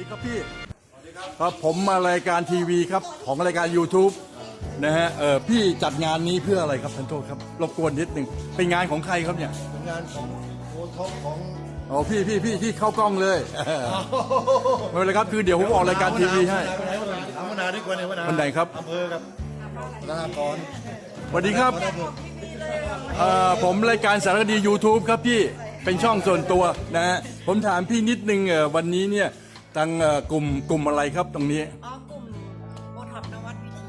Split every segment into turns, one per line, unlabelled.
ดีครับพี่ครับผมมารายการทีวีครับของรายการ YouTube นะฮะเออพี่จัดงานนี้เพื่ออะไรครับท่านโทษครับรบกวนนิดหนึ่งเป็นงานของใครครับเนี่ย
เป็นงานของโอท็อปของ
อ๋อพี่พี่พี่ที่เข้ากล้องเลยไม่เป็นไรครับคือเดี๋ยวผมออกรายการทีวีให้
ถามมนาด้วยกว่าเนี่ยมนา
วันไหนครับ
อำเภอครับธนากร
สวัสดีครับเอ่อผมรายการสารคดี YouTube ครับพี่เป็นช่องส่วนตัวนะฮะผมถามพี่นิดนึงเอ่อวันนี้เนี่ย ทางเอ่อกลุ่มกลุ่มอะไรครับตรงนี้
อ๋อกลุ่มโอท็อปนวัดวิถี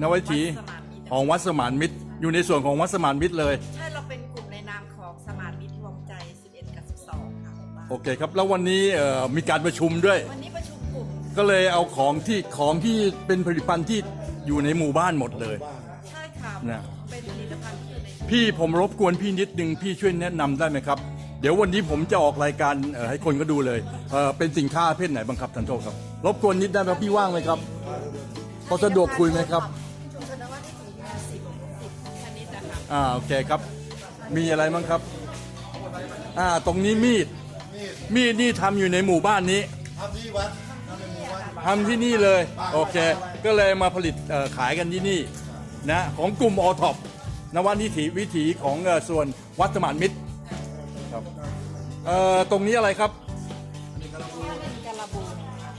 นวัตถี
วัดสมานมิตร
ของวัดสมานมิตร อยู่ในส่วนของวัดสมานมิตรเลย
ใช่เราเป็นกลุ่มในนามของสมานมิตรรวมใจ 11 กับ 12 ค่ะผมว่า
โอเคครับ แล้ววันนี้เอ่อมีการประชุมด้วย
วันนี้ประชุมกลุ่ม
ก็เลยเอาของที่ของที่เป็นผลิตภัณฑ์ที่อยู่ในหมู่บ้านหมดเลย
ใช่ค่ะ
นะ
เป็นผลิตภัณฑ์ที่อยู่ใน
พี่ผมรบกวนพี่นิดนึงพี่ช่วยแนะนำได้ไหมครับ เดี๋ยววันนี้ผมจะออกรายการเอ่อให้คนก็ดูเลยเอ่อเป็นสินค้าประเพศไหนบ้างครับท่านโทษครับ รบกวนนิดได้ไหมครับพี่ว่างไหมครับพอสะดวกคุยไหมครับ
ชุมชนนวัดวิถีมีสิบสิบชนิดนะคะ
อ่าโอเคครับ มีอะไรบ้างครับ อ่าตรงนี้มีด มีดนี่ทำอยู่ในหมู่บ้านนี้
ทำที่วัดทำในหมู่วัด
ทำที่นี่เลย โอเค ก็เลยมาผลิตเอ่อขายกันที่นี่นะของกลุ่มอท็อปนวัตวิถีวิถีของเอ่อส่วนวัดสมานมิตรครับ เอ่อตรงนี้อะไรครับ
นี่เป็นกะลาบูน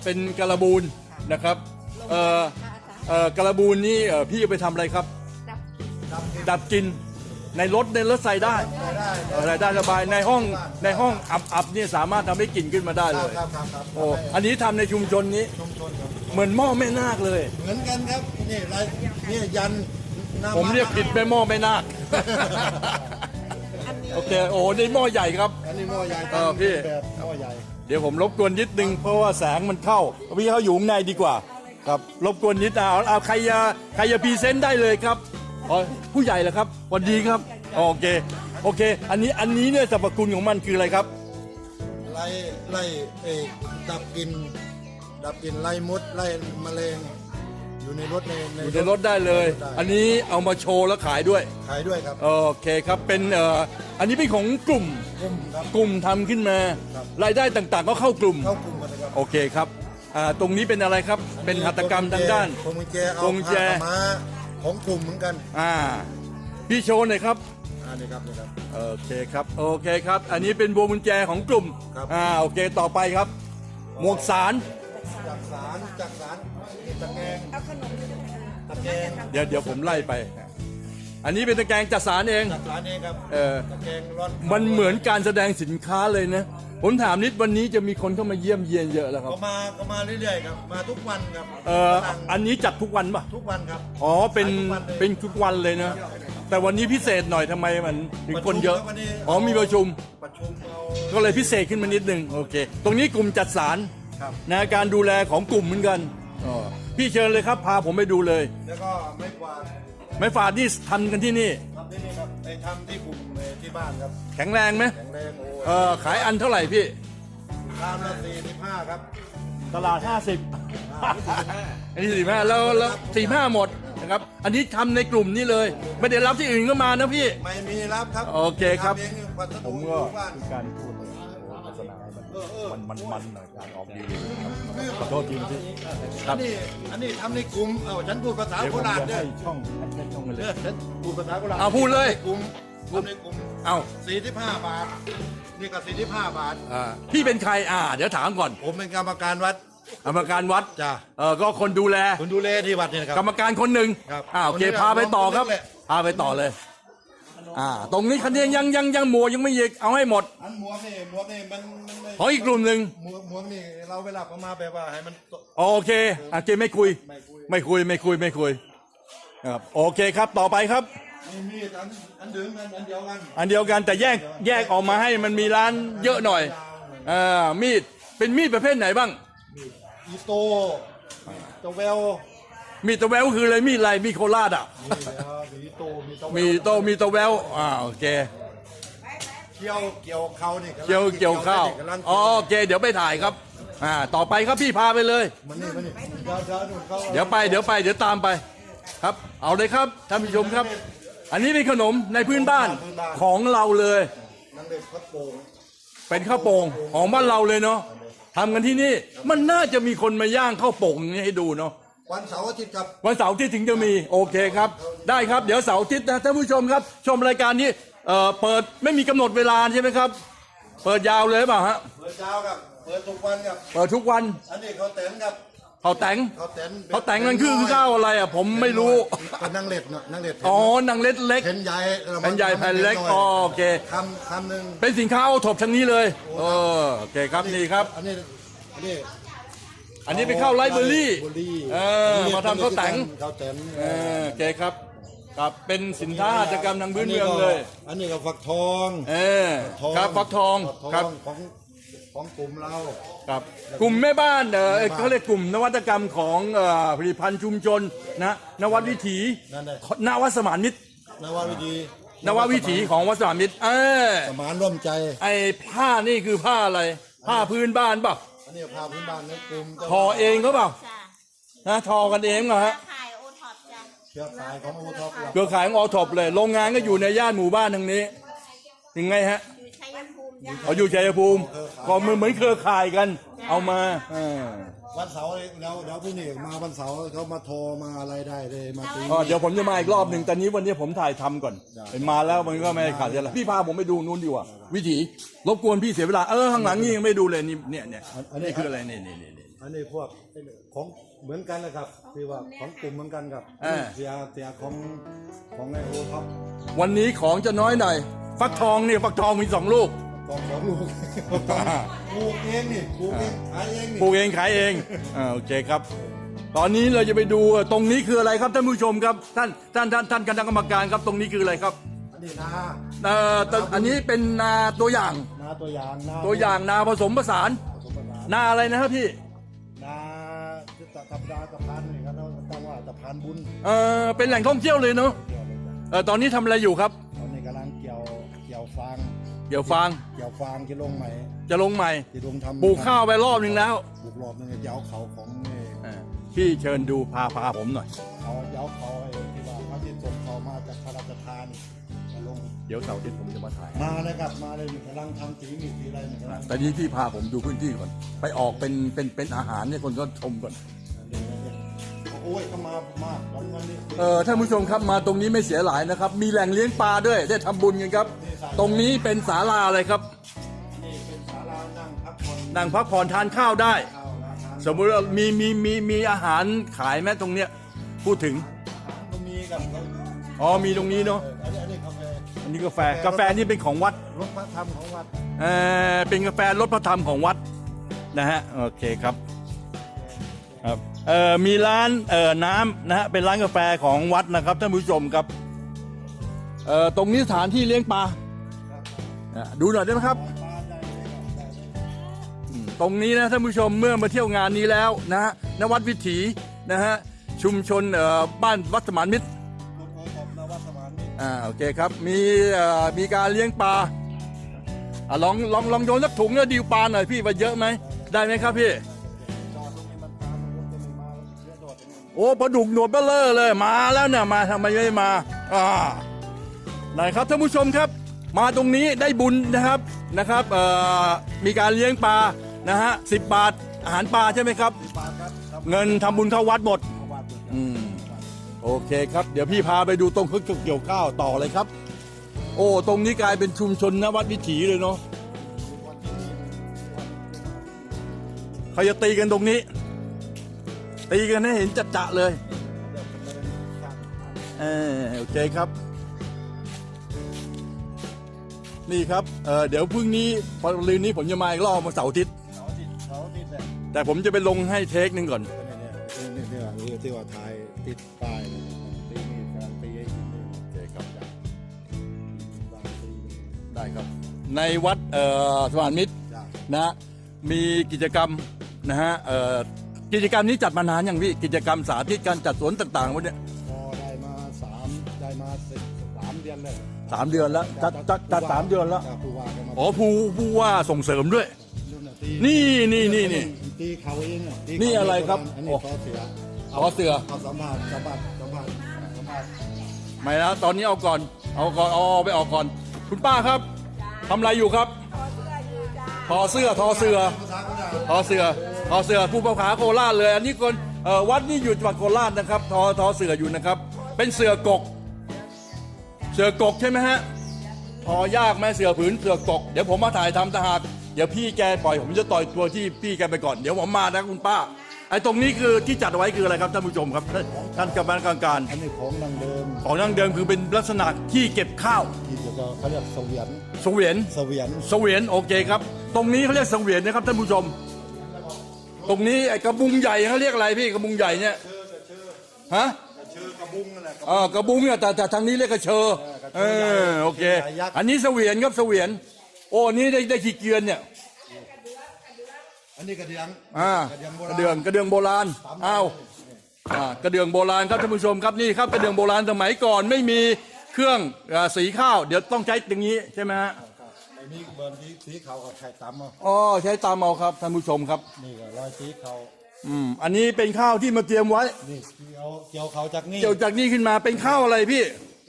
เป็นกระบูนนะครับเอ่อเอ่อกระบูนนี่เอ่อพี่เอาไปทำอะไรครับ
ดับ
ดับกลินในรถในรถใส่ได้
ได้
เออใส่ได้สบายในห้องในห้องอับอับๆเนี่ยสามารถทำให้กลิ่นขึ้นมาได้
ค
เล
รับ
ย
ครับครับครับ
โอ้อันนี้ทำในชุมชนนี้
ชุมชนครับ
เหมือนหม้อแม่นาคเลย
เหมือนกันครับนี่ลายนี่ยันหน้า
ผมเรียกผิดแม่หม้อแม่นาค
อันนี้
โอเคโอ้นี่หม้อใหญ่ครับ
อันนี้หม้อใหญ่
เออพี่
แบบหม้อใหญ่
เดี๋ยวผมรบกวนนิดนึงเพราะว่าแสงมันเข้าพี่เขาอยู่ข้างในดีกว่า ครับรบกวนนิดเอาเอาใครจะใครจะพรีเซนต์ได้เลยครับอ๋อผู้ใหญ่เหรอครับสวัสดีครับโอเคโอเค อันนี้อันนี้เนี่ยสรรพคุณของมันคืออะไรครับ
ไล่ไล่เอกดับกลิน ดับกลินไล่มดไล่แมลง อยู่ในรถใน
อยู่ในรถได้เลย
ได้
อันนี้เอามาโชว์แล้วขายด้วย
ขายด้วยครับ
โอเคครับเป็นเอ่ออันนี้เป็นของกลุ่ม
กลุ่มครับ
กลุ่มทำขึ้นมา
ครับ
รายได้ต่างๆ ก็เข้ากลุ่ม
เข้ากลุ่มกันนะครับ
โอเคครับอ่าตรงนี้เป็นอะไรครับ เป็นหัตถกรรมทางด้าน
พวงกุญแจเอา
พวงกุญแจ
ผ้าขาวม้าของกลุ่มเหมือนกัน
อ่าพี่โชว์หน่อยครับ
อันนี้ครับนี่ครับ
โอเคครับ โอเคครับ อันนี้เป็นพวงกุญแจของกลุ่ม
ครับ
อ่า โอเค ต่อไปครับ หมวกสาร
จากสารจากสารนี่ตะแกรง
เอาขนมด้วยนะคะ
ตะแกรง
เดี๋ยวเดี๋ยวผมไล่ไป อันนี้เป็นตะแกรงจัดสารเอง
จากสารเองครับ
เออ
ตะแกรงร้อน
มันเหมือนการแสดงสินค้าเลยนะ ผมถามนิดวันนี้จะมีคนเข้ามาเยี่ยมเยียนเยอะแล้วครับ
ก็มาก็มาเรื่อยๆครับ มาทุกวันครับ
เอ่อ
ฝรั่ง
อันนี้จัดทุกวันปะ
ทุกวันครับ
อ๋อ เป็น
ขายทุกวันเลย
เป็นทุกวันเลยนะ แต่วันนี้พิเศษหน่อยทำไมมันถึงคนเยอะ
ประชุมครับวันนี้
อ๋อมีประชุม
ประชุมเอา
ก็เลยพิเศษขึ้นมานิดนึง โอเค ตรงนี้กลุ่มจัดสาร
ครับ
นะการดูแลของกลุ่มเหมือนกันอ๋อพี่เชิญเลยครับพาผมไปดูเลย
แล้วก็ไม่กวาด
ไม้ฝาดนี่ทำกันที่นี่
ทำที่นี่ครับไอ้ทำที่กลุ่มเอ่อที่บ้านครับ
แข็งแรงไหม
แข็งแรงโอ้
เออขายอันเท่าไหร่พี่
ชามละสี่สิบห้าครับ
ตลาด 50
อ่าสี่สิบห้า
อันนี้สี่ห้าแล้วแล้วสี่ห้าหมดนะครับอันนี้ทำในกลุ่มนี้เลย ไม่ได้รับที่อื่นก็มานะพี่
ไม่มีรับครับ
โอเคครับ
ทำเองวัส
ผ
ดุ
ม
อ
ก็
ยู่บ้าน
การพูดโฆษณาให้ มันมันมันหน่อยการออกดีครับขอโทษทีพี่ค
อั
รับ
นนี้อันนี้ทำในกลุ่มเอ้าฉันพูดภาษา
เดี๋ยว
โค
ผม
ราช
จะ
เด้อ
ให้ช่องให้ช่องกันเล
เด้อยฉันพูดภาษาโคราช
เอาพูดเลย
กลุ่มทำในกลุ่ม
เอา
สี่สิบห้าบาทนี่ก็สี่สิบห้าบาท
อ่าพี่เป็นใครอ่า เดี๋ยวถามก่อน
ผมเป็นกรรมการวัด
กรรมการวัด
จ้ะ
เออก็คนดูแล
คุณดูแลที่วัดเนี่ยนะครับ
กรรมการคนหนึ่ง
ครับ
อ่าโอเค
คนนี้
พาไปต่อครับ
คนนี้แหละ
พาไปต่อเลย อ่า ตรงนี้คันนี้ยังยังยังหมัวยังไม่เยกเอาให้หมด
อันหมวกนี่หมวกนี่มันมันไม่
ขออีกกลุ่มหนึ่ง
หมวกหมวกนี่เราเวลาเขามาแบบว่าให้มันต
โอเคโอเคไม่คุย
ไม่คุย
ไม่คุยไม่คุยไม่คุยครับโอเคครับต่อไปครับ
นี่มีดอันอันดึงกันอันเดียวกัน
อันเดียวกันแต่แยกแยกออกมาให้มันมีร้านเยอะหน่อยอ่ามีดเป็นมีดประเภทไหนบ้าง
อีโตตะเวล
มีดตะแววคืออะไรมีดอะไรมีดโคราชอะ
นี่นะครับมีอีโตมีตะเวล
มีโตมีตะแววอ่าโอเค
เกี่ยวเกี่ยวเขานี่กำลัง
เกี่ยวเกี่ยวข้าว
กำลัง
อ๋อโอเค เดี๋ยวไปถ่ายครับ อ่า ต่อไปครับพี่พาไปเลย
มันนี่มันนี่เดี๋ยวเดี๋ยวนู่นเขา
เดี๋ยวไปเดี๋ยวไปเดี๋ยวตามไป ครับ เอาเลยครับท่านผู้ชมครับ อันนี้เป็นขนมในพื้นบ้านของเราเลย
นั่นเลยพัดโป่ง
เป็นข้าวโป่งของบ้านเราเลยเนาะทำกันที่นี่มันน่าจะมีคนมาย่างข้าวโป่งอย่างนี้ให้ดูเนาะ
วันเสาร์อาทิตย์ครับ
วันเสาร์ที่ถึงจะมีโอเคครับ ได้ครับเดี๋ยวเสาร์อาทิตย์นะท่านผู้ชมครับ ชมรายการนี้เอ่อเปิดไม่มีกำหนดเวลาใช่ไหมครับ เปิดยาวเลยหรือเปล่าฮะ
เปิดเช้าครับ เปิดทุกวันครับ
เปิดทุกวัน
อันนี้เขาเต็นครับ
เขาแต่ง
เขาเต็น
เขาแต่งนั่นคือข้าวอะไรอะผมไม่รู้
เป็นนางเล็ดเนาะนางเล็ด
อ๋อนางเล็ดเล็ก
แผ่นใหญ่
แผ่นใหญ่แผ่นเล็กอ๋อโอเค
คำคำหนึ่ง
เป็นสินค้าโอทบทางนี้เลยเออโอเคครับนี่ครับ
อันนี้อันนี้
อันนี้เป็นข้าวไรเบอร์รี่
เบอร์รี่
เออมาทำข้าวแต่ง
ข้าวแต่ง
เออโอเคครับครับเป็นสินค้าหัตถกรรมทางพื้นเมืองเลย
อันนี้ก็ฝักทอง
เออครับฟักทอง
ฝักท
ครับ
องของของกลุ่มเรา
ครับกลุ่มแม่บ้านเออเขาเรียกกลุ่มนวัตกรรมของเอ่อผลิตภัณฑ์ชุมชนนะนวัดวิถี
นั่นเลย
นวัดสมานมิตร
นววิธี
นวัดวิถีของวัดสมานมิตรเออ
สมานร่วมใจ
ไอ้ผ้านี่คือผ้าอะไร ผ้าพื้นบ้านเปล่ะ
อันนี้พาพื้นบ้านในกลุ่ม
ทอเองเขาเปล่า
จ้ะ
นะทอกันเองเหรอฮะ
ขายโอท็อปจ้ะ
เครือข่ายของโอท็อปเรา
เครือข่ายของอทบเลย โรงงานก็อยู่ในย่านหมู่บ้านทางนี้ถึงไงฮะ
อยู่ชัยภูมิจ้ะ
เขาอยู่ชัยภูมิก็เหมือนเหมือนเครือข่ายกัน เอามาเออ
วันเสาร์แล้วแล้วพี่นี่มาวันเสาร์เขามาโทรมาอะไรได้เลยมาตี
อ๋อเดี๋ยวผมจะมาอีกรอบหนึ่งแต่นี้วันนี้ผมถ่ายทำก่อนเห็นมาแล้วมันก็ไม่ขาดอะไรพี่พาผมไปดูนู้นดีกว่าวิถีรบกวนพี่เสียเวลาเออข้างหลังนี่ยังไม่ดูเลยนี่เนี่ยเนี่ยนี่คืออะไรนี่นี่นี่นี่
อันนี้พวกของเหมือนกันนะครับที่ว่าของกลุ่มเหมือนกันครับ
อ่า
เสียเสียของของไอโอท็อป
วันนี้ของจะน้อยหน่อยฟักทองเนี่ยฟักทองมีสองลูก
กองของลูกปลูกเองนี่ปลูกเองขายเองนี่
ปลูกเองขายเองอ่าโอเคครับ ตอนนี้เราจะไปดูตรงนี้คืออะไรครับท่านผู้ชมครับท่านท่านท่านท่านคณะกรรมการครับตรงนี้คืออะไรครับ
อันนี้นา
เอ่อตอันนี้เป็นนาตัวอย่าง
นาตัวอย่างนา
ตัวอย่างนาผสมผสาน
ผสมผสาน
นาอะไรนะครับพี่
นาตะกับดาตะพานนี่ครับเราตั้งว่าตะพานบุญ
เออเป็นแหล่งท่องเที่ยวเลยเนาะ
เกี่ยวเลยจ้ะ
เออตอนนี้ทำอะไรอยู่ครับ
เดี๋
ยวฟาง
เกี่ยวฟางที่ลงใหม่
จะลงใหม่
ที่ลงทำ
ปลูกข้าวไปรอบหนึ่งแล้ว
ปลูกรอบนึงเดี๋ยวเอาเขาของนี่
เออพี่เชิญดูพาพาผมหน่อย
เขาเดี๋ยวเขาไอ้ที่ว่าพระที่ส่งเขามาจากพระราชทานมาลง
เดี๋ยวเสาร์อาที่ผมจะมาถ่าย
มาเลยครับมาเลยกำลังทำสีมีสีอะไรนี่กำลัง
แต่นี้พี่พาผมดูพื้นที่ก่อน ไปออกเป็นเป็นเป็นอาหารเนี่ยคนก็ชมก่อน
โอ้ยเขามามากวันวันนี้
เออท่านผู้ชมครับมาตรงนี้ไม่เสียหลายนะครับ มีแหล่งเลี้ยงปลาด้วยได้ทำบุญกันครับ ตรงนี้เป็นศาลาอะไรครับ
นี่เป็นศาลานั่งพักผ่อน
นั่งพักผ่อนทานข้าวได้
ข้าวราคา
สมมุติว่ามีมีมีมีอาหารขายไหมตรงเนี้ยพูดถึง
ก็มีกับเขา
อ๋อมีตรงนี้เนาะ
เอออันนี้อันนี้กาแฟ
อันนี้กาแฟกาแฟนี่เป็นของวัด
รถพระธรรมของวัด
เออเป็นกาแฟรสพระธรรมของวัดนะฮะโอเคครับครับ เออมีร้านเออน้ำนะฮะเป็นร้านกาแฟของวัดนะครับท่านผู้ชมครับเออตรงนี้สถานที่เลี้ยงปลาอะดูหน่อยได้ไหมครับอืมตรงนี้นะท่านผู้ชมเมื่อมาเที่ยวงานนี้แล้วนะฮะนวัดวิถีนะฮะชุมชนเอ่อบ้านวัดสมานมิตร
รถโอท็อปนวัดสมานนี่
อ่าโอเคครับมีเอ่อมีการเลี้ยงปลาอะลองลองลองโยนสักถุงแล้วดิวปลาหน่อยพี่ว่าเยอะไหมได้ไหมครับพี่
อย่างนี้
โอ้ปลาดุกหนวดเบลเลอร์เลยมาแล้วเนี่ยมาทำไมไม่มาอ่าไหนครับท่านผู้ชมครับ มาตรงนี้ได้บุญนะครับนะครับเอ่อมีการเลี้ยงปลานะฮะสิบบาทอาหารปลาใช่ไหมครับ
ปลาครับครับ
เงินทำบุญเข้าวัดหมด
เอาวัดเลยครับ
อืมโอเคครับ เดี๋ยวพี่พาไปดูตรงเครื่องเกี่ยวข้าวต่อเลยครับ โอ้ ตรงนี้กลายเป็นชุมชนนวัดวิถีเลยเนาะเขาจะตีกันตรงนี้ ตีกันให้เห็นจัดจะเลย เออโอเคครับ นี่ครับเออเดี๋ยวพรุ่งนี้พอลืนนี้ผมจะมาอีกรอบมาเสาร์อาทิตย์
เสาร์อาทิตย์เสาร์อาทิตย์เนี่ย
แต่ผมจะไปลงให้เทคหนึ่งก่อน
เนี่ยเนี่ยเนี่ยเนี่ยที่ว่าถ่ายติดป้ายเนี่ยตีนี่กำลังตีไอ้หินนี่
โอเคครับ
บางตีนี่
ได้ครับ ในวัดเอ่อสมานมิตร
จ้ะ
นะมีกิจกรรมนะฮะเอ่อ กิจกรรมนี้จัดมานานอย่างพี่กิจกรรมสาธิตการจัดสวนต่างๆวันเนี้ย
พอได้มาสามได้มาสิบสามเดือนเลย
สามเดือนแล้วจัดจัดจัดสามเดือนแล้ว
จ้ะผู้ว่ากันมา
อ๋อผู้ผู้ว่าส่งเสริมด้วย
นู่นน่ะตี
นี่นี่นี่นี่
ตีเขาเองอะตี
นี่อะไรครับ
อันนี้
โอ้
ต่อเสือ
ต่อเสือ
เอาสัมภาษณ์สัมภาษณ์สัมภาษณ์สัมภาษณ์
ไม่แล้วตอนนี้เอาก่อนเอาก่อนเอาเอาไปออกก่อน คุณป้าครับทำอะไรอยู่ครับ ทอเสื้อทอเสื้อ
ภาษาก็ได้
ทอเสือ ทอเสือผู้ประขาโคราชเลย อันนี้คนเอ่อวัดนี่อยู่จังหวัดโคราชนะครับทอทอเสืออยู่นะครับ เป็นเสือกก เสือกกใช่ไหมฮะทอยากไหมเสือผืนเสือกก เดี๋ยวผมมาถ่ายทำทหารเดี๋ยวพี่แกปล่อยผมจะต่อยตัวที่พี่แกไปก่อนเดี๋ยวผมมานะคุณป้าไอ้ตรงนี้คือที่จัดไว้คืออะไรครับท่านผู้ชมครับท่านท่านกรรมการการ
อันนี้ของดังเดิม
ของดั้งเดิมคือเป็นลักษณะที่เก็บข้าว
ที่จะเขาเรียกเสวียน
เสวียน
เสวียน
เสวียนโอเคครับ ตรงนี้เขาเรียกเสวียนนะครับท่านผู้ชม ตรงนี้ไอ้กระบุงใหญ่เขาเรียกอะไรพี่กระบุงใหญ่เนี่ยฮะ
เชือกระบุงนั่นแหละ
เออกระบุงเนี่ยแต่แต่ทางนี้เรียกกระเชอเออโอเค อันนี้เสวียนครับเสวียน โอ้นี่ได้ได้ขี้เกียนเนี่ย
อันนี้กระเดียง
อ่าก
ระเดียงโบราณ
กระเดืองกระเดืองโบราณอ้าวอ่ากระเดืองโบราณครับท่านผู้ชมครับนี่ครับกระเดืองโบราณสมัยก่อนไม่มีเครื่องอ่าสีข้าว เดี๋ยวต้องใช้อย่างนี้ใช่ไหมฮะ
ไอ้ นี่เบิร์นสีสีขาวกับไข่ตำอะ
อ๋อใช้ตามเอาครับท่านผู้ชมครับ
นี่ก็รอยสีขาว
อืมอันนี้เป็นข้าวที่มาเตรียมไว้
นี่เกี่ยวเกี่ยวเขาจากนี่
เกี่ยวจากนี้ขึ้นมาเป็นข้าวอะไรพี่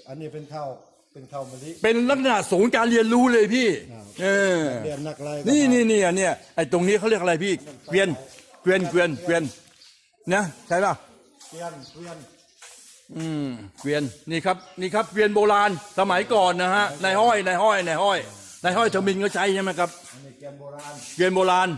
อันนี้เป็นข้าวเป็นข้าวมะลิ
เป็นลักษณะศูนย์การเรียนรู้เลยพี่เออ
เรียนนักไล่
นี่นี่นี่อันเนี้ยไอ้ตรงนี้เขาเรียกอะไรพี่ เกวียนเกวียนเกวียนเกวียนนะใช่ป่ะ
เกวียนเกวียน
อืมเกวียนนี่ครับนี่ครับเกวียนโบราณสมัยก่อนนะฮะในห้อยในห้อยในห้อย ในห้อยทมินก็ใช้ใช่ไหมครับ
อันนี้เกวียนโบราณ
เกวียนโบราณ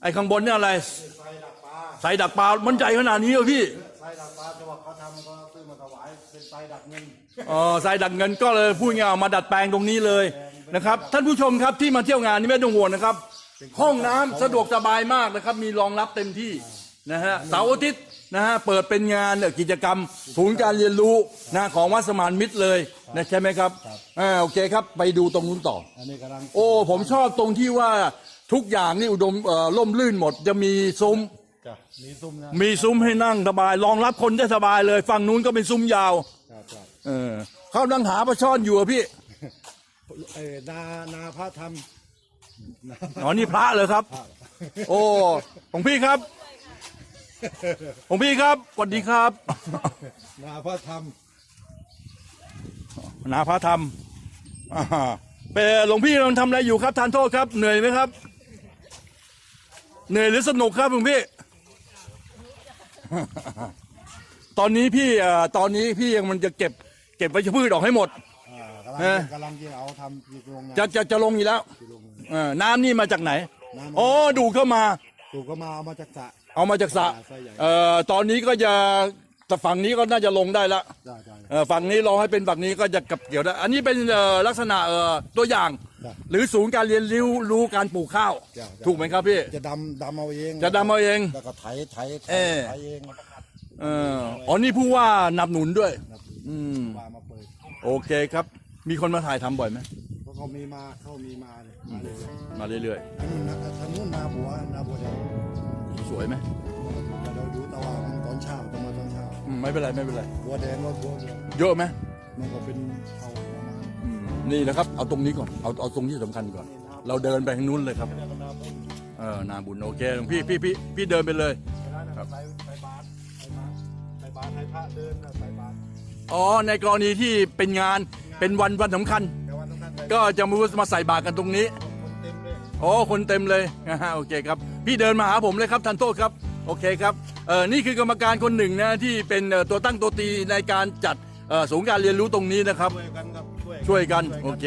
ไอ้ข้างบนเนี่ยอะไร
ไฟดักปลา
ใส่ดักปลา มันใหญ่ขนาดนี้เหรอพี่
ไฟดักปลาจังหวัดเขาทำก็ซื้อมาถวายเป็นไฟดักเงิน
อ๋อใส่ดักเงินก็เลยพูดง่ายๆเอามาดัดแปลงตรงนี้เลยนะครับ ท่านผู้ชมครับที่มาเที่ยวงานนี่ไม่ต้องห่วงนะครับ ห้องน้ำสะดวกสบายมากนะครับ มีรองรับเต็มที่นะฮะเสาร์อาทิตย์ นะฮะเปิดเป็นงานเอ่อกิจกรรมศูนย์การเรียนรู้นะของวัดสมานมิตรเลยนะใช่ไหมครับอ่าโอเคครับไปดูตรงนู้นต่อ
อันนี้กำลัง
โอ้ผมชอบตรงที่ว่าทุกอย่างนี่อุดมเอ่อล่มลื่นหมดจะมีซุ้ม
จ้ะมีซุ้มนะ
มีซุ้มให้นั่งสบายรองรับคนได้สบายเลย ฝั่งนู้นก็เป็นซุ้มยาว
จ้ะจ้ะ
เออเขานั่งหาปลาช่อนอยู่อะพี่
เอ้ยนานาพระธรรมนา
อ๋อนี่พระเลยครับ โอ้ของพี่ครับ ของพี่ครับสวัสดีครับ
นาพระธรรม
นาพระธรรมอ่าเป็นหลวงพี่กำลังทำอะไรอยู่ครับทานโทษครับ เหนื่อยไหมครับ เหนื่อยหรือสนุกครับหลวงพี่ ตอนนี้พี่เอ่อตอนนี้พี่ยังมันจะเก็บ เก็บไว้พืชออกให้หมด
อ่ากำลัง
เออ
กำลังจะเอาทำที่โรงงาน
จะจะจะลงอยู่แล้ว
ที่โรงงาน
เออน้ำนี่มาจากไหน
น้ำ
อ๋อดูดเข้ามา
ตูก็มาเอามาจากสระ
เอามาจากสระ
สระใหญ่
เอ่อตอนนี้ก็จะแต่ฝั่งนี้ก็น่าจะลงได้ละ
จ้ะจ้ะ
เอ่อฝั่งนี้รอให้เป็นฝั่งนี้ก็จะกับเกี่ยวได้ อันนี้เป็นเอ่อลักษณะเอ่อตัวอย่าง
จ้ะ
หรือศูนย์การเรียนรู้รู้การปลูกข้าว
จ้ะจ้ะ
ถูกไหมครับพี่
จะดำดำเอาเอง
จะดำเอาเอง
แล้วก็ไถไถไถ
เออ
ไถเอง
เอออ๋อนี่ผู้ว่านับหนุนด้วย
ครับ
อืม
ว่ามาเปิด
โอเคครับ มีคนมาถ่ายทำบ่อยไหม
เพราะเขามีมาเขามีมาเลยมาเลย
มาเรื่อย
อันนู้นนะทางนู้นนาบัวนาบัวแดง
ๆ สวยไหม
เราดูตะวันตอนเช้าต้องมาตอนเช้า
อืมไม่เป็นไรไม่เป็นไร
บัวแดงก็บัวแดง
เยอะไหม
มันก็เป็นเอาประมาณ
อืมนี่นะครับ เอาตรงนี้ก่อนเอาเอาตรงที่สำคัญก่อน เราเดินไปทางนู้นเลยครับ
นาบุญ
เออนาบุญโอเคหลวงพี่พี่พี่พี่เดินไปเลย
เวลานั้นไปไปบาสไปบาสไปบาสให้พระเดินน่ะไปบาส
อ๋อในกรณีที่เป็นงานเป็นวันวันสำคัญ
แต่วันนั้นไป
ก็จะมามาใส่บาตรกันตรงนี้
คนเต็มเลย
โอ้ คนเต็มเลยนะฮะโอเคครับ พี่เดินมาหาผมเลยครับทันโทษครับ โอเคครับเออนี่คือกรรมการคนหนึ่งนะที่เป็นเอ่อตัวตั้งตัวตีในการจัดเอ่อศูนย์การเรียนรู้ตรงนี้นะครับ
ช่วยกันครับ
ช่วยกันโอเค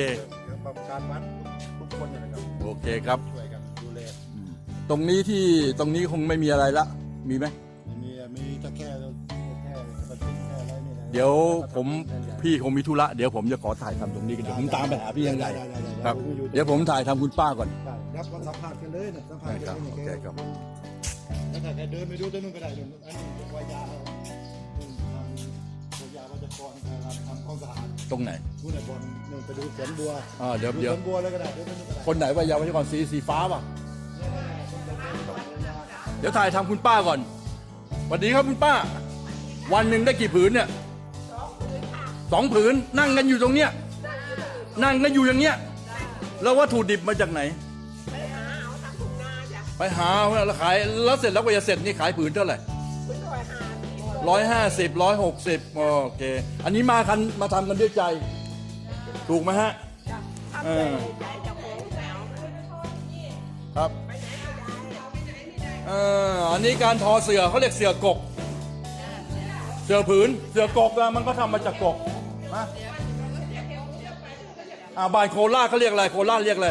ดี๋ยวประการวัดทุกคนนะครับ
โอเคครับ
ช่วยกันดูแล
ตรงนี้ที่ตรงนี้คงไม่มีอะไรละ มีไหม
มีมี
เดี๋ยวผมพี่คงมีธุระเดี๋ยวผมจะขอถ่ายทำตรงนี้กันเดี๋ยวผมตามไปหาพี่ยังไงครับ เดี๋ยวผมถ่ายทำคุณป้าก่อน
ได้รับก็สัมภาษณ์กันเลยนะสัมภาษณ์กันเลย
โอเคครับ
แล้วถ้าใครเดินไปดูตรงนู้นก็ได้นู่นอันนี้วายาเอานู่นทำวายาวัจกรการทำความสะอาด
ตรงไหน
นู่นน่ะบอลนู่นไปดูสวนบัว
อ่าเดี๋ยว
ดู
เดี๋ยว
สวนบัวเลยก็ได้เดินไปนู่นก็ได้
คนไหนว่ายาววัชกรสีสีฟ้าป่ะ เดี๋ยวถ่ายทำคุณป้าก่อนสวัสดีครับคุณป้า วันหนึ่งได้กี่ผืนเนี่ย สองผืนนั่งกันอยู่ตรงเนี้ยนั่งกันอยู่อย่างเนี้ยแล้ววัตถุดิบมาจากไหน
ไปหาเอาทำถุงนาจ้ะ
ไปหาแล้วขายแล้วเสร็จแล้วกว่าจะเสร็จนี่ขายผืนเท่าไหร่
คุณถอยหาที่
ร้อยห้าสิบร้อยหกสิบโอเค อันนี้มาคันมาทำกันด้วยใจ ถูกไหมฮะ
จ้ะทำ
เอ
เล
อ
ยใจจะโค้งแถว
ครับ
ไป
เอออันนี้การทอเสือเขาเรียกเสือกก เสือผืน เสือกกอะมันก็ทำมาจากกก นะอ่าบานโคราชเขาเรียกอะไรโคราชเรียกอะไร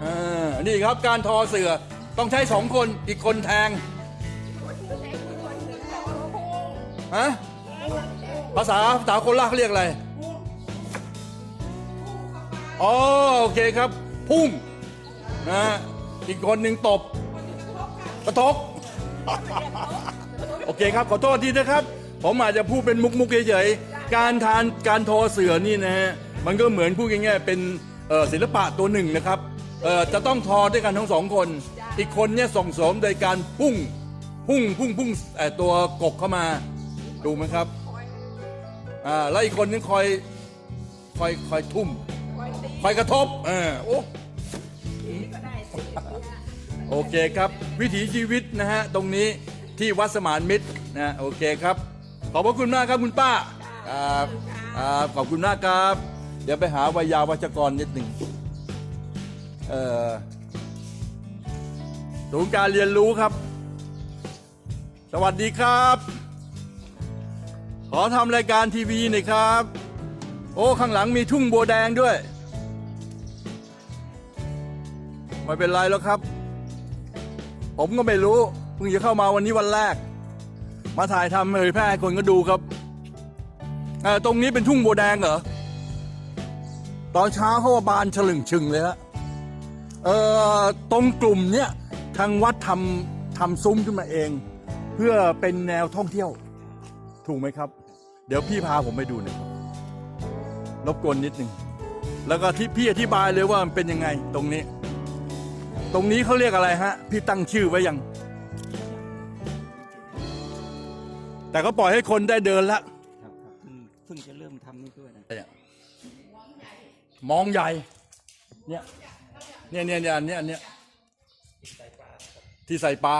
เออนี่ครับการทอเสือต้องใช้สองคนอีกคนแทงฮะภาษาภาษาโคราชเขาเรียกอะไรอ๋อโอเคครับ พุ่งนะอีกคนหนึ่งตบกระทบโอเคครับ ขอโทษทีนะครับ ผมอาจจะพูดเป็นมุกมุกเฉยๆการทานการทอเสือนี่นะฮะมันก็เหมือนพูดง่ายๆเป็นศิลปะตัวหนึ่งนะครับจะต้องทอด้วยกันทั้งสองคน อีกคนเนี่ยส่งเสริมโดยการพุ่งพุ่งพุ่งพุ่งตัวกกเข้ามาดูไหมครับอ่าแล้วอีกคนนึงคอยคอยคอยทุ่มคอยกระทบเออโอ้โอเคครับ วิถีชีวิตนะฮะตรงนี้ที่วัดสมานมิตรนะโอเคครับ ขอบพระคุณมากครับคุณป้าครับครับขอบคุณมากครับ เดี๋ยวไปหาวิยาวัจกรนิดหนึ่งเอ่อศูนย์การเรียนรู้ครับ สวัสดีครับ ขอทำรายการทีวีหน่อยครับ โอ้ข้างหลังมีทุ่งบัวแดงด้วย ไม่เป็นไรแล้วครับ ผมก็ไม่รู้ เพิ่งจะเข้ามาวันนี้วันแรก มาถ่ายทำเผยแพร่ให้คนก็ดูครับเออตรงนี้เป็นทุ่งบัวแดงเหรอ ตอนเช้าเขาว่าบานฉลึงชึงเลยฮะเออตรงกลุ่มเนี้ยทางวัดทำทำซุ้มขึ้นมาเอง เพื่อเป็นแนวท่องเที่ยว ถูกไหมครับ เดี๋ยวพี่พาผมไปดูหน่อยครับรบกวนนิดหนึ่งแล้วก็ที่พี่อธิบายเลยว่ามันเป็นยังไงตรงนี้ ตรงนี้เขาเรียกอะไรฮะ พี่ตั้งชื่อไว้ยัง แต่ก็ปล่อยให้คนได้เดินละ
ครับครับเพิ่งเพิ่งจะเริ่มทำนี่ด้วยนะ
มองใหญ่เนี่ยเนี่ยเนี่ยเนี่ยอันเนี้ยอันเนี้ยที่ใส่ปลา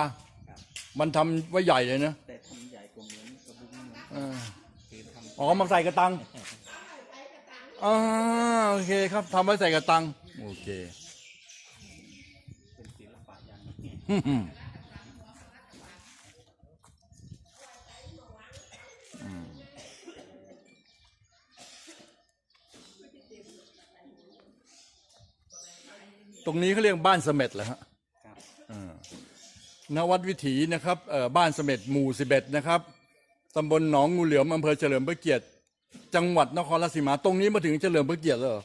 มันทำไว้ใหญ่เลยนะ
แต่ทำใหญ่กว่าเหมือนกระบุงเหมือน
เออ
คือทำ
อ๋อมาใส่กระตังอ่าโอเคครับทำไว้ใส่กระตังโอเค
เป็นศิลปะอย่างหนึ่ง
อืม ตรงนี้เขาเรียกบ้านเสม็ดเหรอฮะ
ครับ
นวัดวิถีนะครับเอ่อบ้านเสม็ดหมู่สิบเอ็ดนะครับตำบลหนองงูเหลือมอำเภอเฉลิมพระเกียรติจังหวัดนครราชสีมา ตรงนี้มาถึงเฉลิมพระเกียรติแล้วเหรอ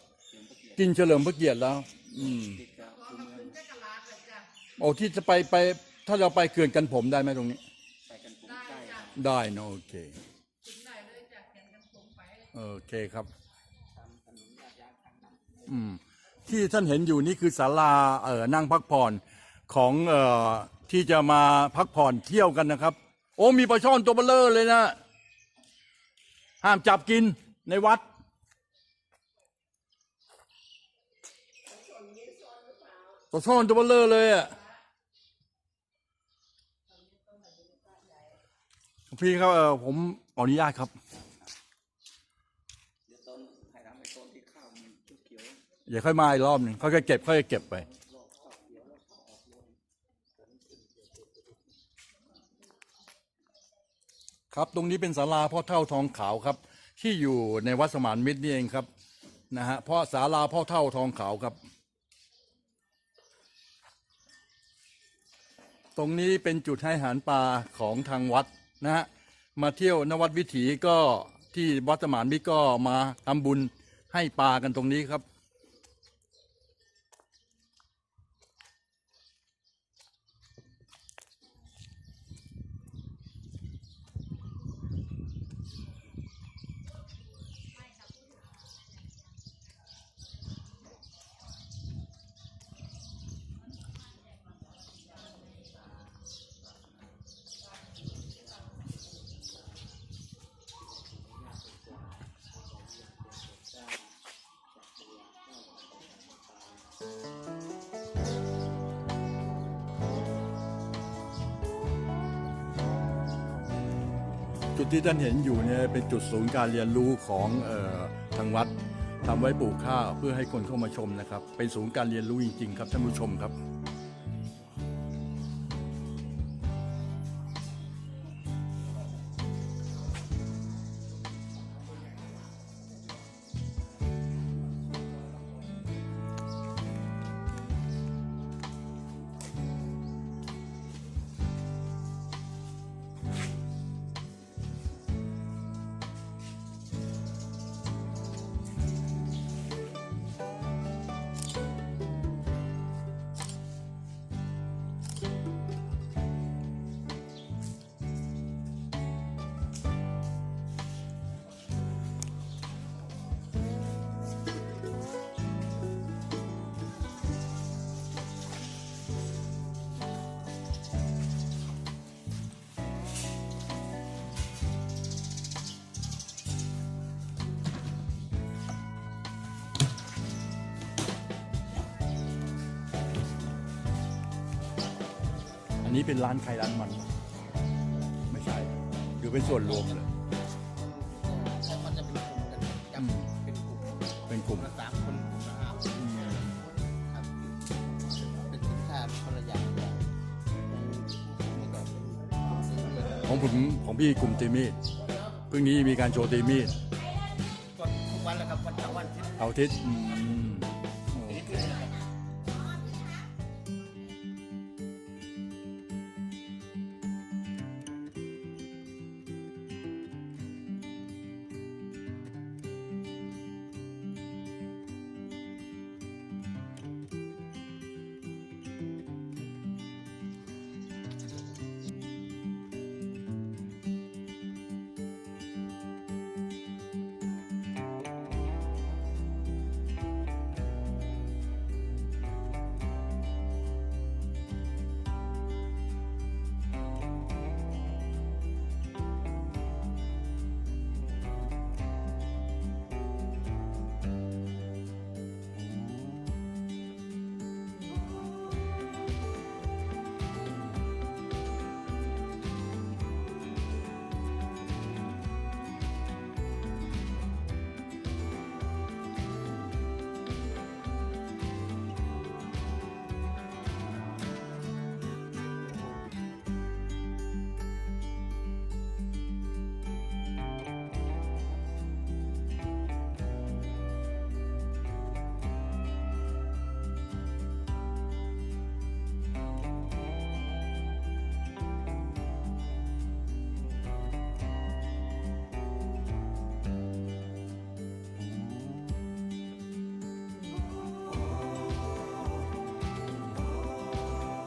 กินเฉลิมพระเกียรติแล้ว อืม
ติดกับภูเมือง
โอ้ที่จะไปไปถ้าเราไปเขื่อนกันผมได้ไหมตรงนี้
ไปกันผมใกล้ครับ
ได้นะโอเคโอเคครับ
ทำถนนลาดยางทางน้ำ
อืม ที่ท่านเห็นอยู่นี่คือศาลาเอ่อนั่งพักผ่อนของเอ่อที่จะมาพักผ่อนเที่ยวกันนะครับ โอ้มีปลาช่อนตัวเบลเลอร์เลยนะ ห้ามจับกินในวัด ปลาช่อนตัวเบลเลอร์เลยอะพี่ครับเออผมขออนุญาตครับ
เดี๋ยวต้นไผ่ทำไอ้ต้นที่ข้าวมันเขี
อย่าค่อยมาอีกรอบหนึ่งเขาจะเก็บเขาจะเก็บไป ครับตรงนี้เป็นศาลาพ่อเท่าทองขาวครับ ที่อยู่ในวัดสมานมิตรนี่เองครับนะฮะพราะศาลาพ่อเท่าทองขาวครับ ตรงนี้เป็นจุดให้อาหารปลาของทางวัดนะฮะมาเที่ยวนวัดวิถีก็ที่วัดสมานมิตรก็มาทำบุญให้ปลากันตรงนี้ครับ จุดที่ท่านเห็นอยู่เนี่ยเป็นจุดศูนย์การเรียนรู้ของออทางวัดทำไว้ปลูกข้าวเพื่อให้คนเข้ามาชมนะครับ เป็นศูนย์การเรียนรู้จริง ๆ ครับท่านผู้ชมครับ นี้เป็นร้านใครร้านมัน ไม่ใช่อยู่เป็นส่วนรวมเลย
แล้วมันจะเป็นกลุ่มกันจับเป็นกลุ่ม
เป็นกลุ่ม
ละสามคนกลุ่มละห้าคนครับเป็นสินค้าคนละอย่างกันนี่ก็เป็นกลุ่มซื้อเลย
ของผมของพี่กลุ่มตีมีดเพิ่งนี้มีการโชว์ตีมีด
ก็ทุกวันแหละครับวันเสาร์วันอาทิตย์
เอาทิศอืม